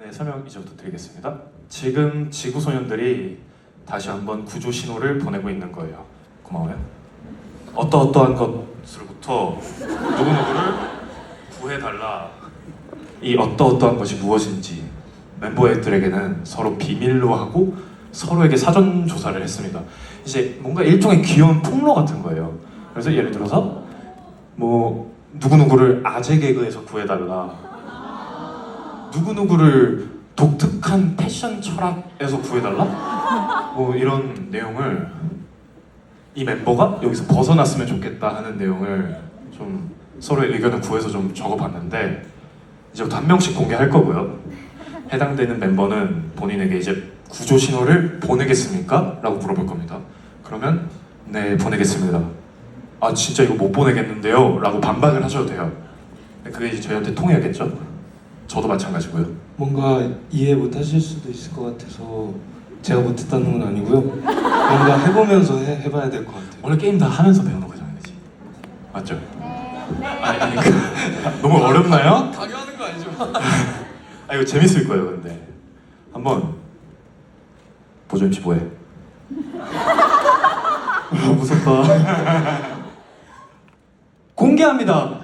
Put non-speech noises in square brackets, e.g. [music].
네, 설명 이제부터 드리겠습니다. 지금 지구 소년들이 다시 한번 구조 신호를 보내고 있는 거예요. 고마워요. 어떠어떠한 것으로부터 누구누구를 구해달라. 이 어떠어떠한 것이 무엇인지 멤버들에게는 서로 비밀로 하고 서로에게 사전 조사를 했습니다. 이제 뭔가 일종의 귀여운 폭로 같은 거예요. 그래서 예를 들어서 뭐 누구누구를 아재 개그에서 구해달라. 누구누구를 독특한 패션 철학에서 구해달라? 뭐 이런 내용을 이 멤버가 여기서 벗어났으면 좋겠다 하는 내용을 좀 서로의 의견을 구해서 좀 적어봤는데 이제부터 한 명씩 공개할 거고요. 해당되는 멤버는 본인에게 이제 구조 신호를 보내겠습니까? 라고 물어볼 겁니다. 그러면 네 보내겠습니다. 아 진짜 이거 못 보내겠는데요? 라고 반박을 하셔도 돼요. 그게 이제 저희한테 통해야겠죠? 저도 마찬가지고요. 뭔가 이해 못하실 수도 있을 것 같아서 제가 못했다는 건 아니고요. 뭔가 해보면서 해, 해봐야 될 것 같아요. 원래 게임 다 하면서 배우는 거잖아요, 그치? 맞죠? 아니, 아니 그, [laughs] 너무 어렵나요? 강요하는 거 아니죠? 아 이거 재밌을 거예요, 근데 한번 보조 MC 뭐해? 아, 무섭다. [laughs] 공개합니다.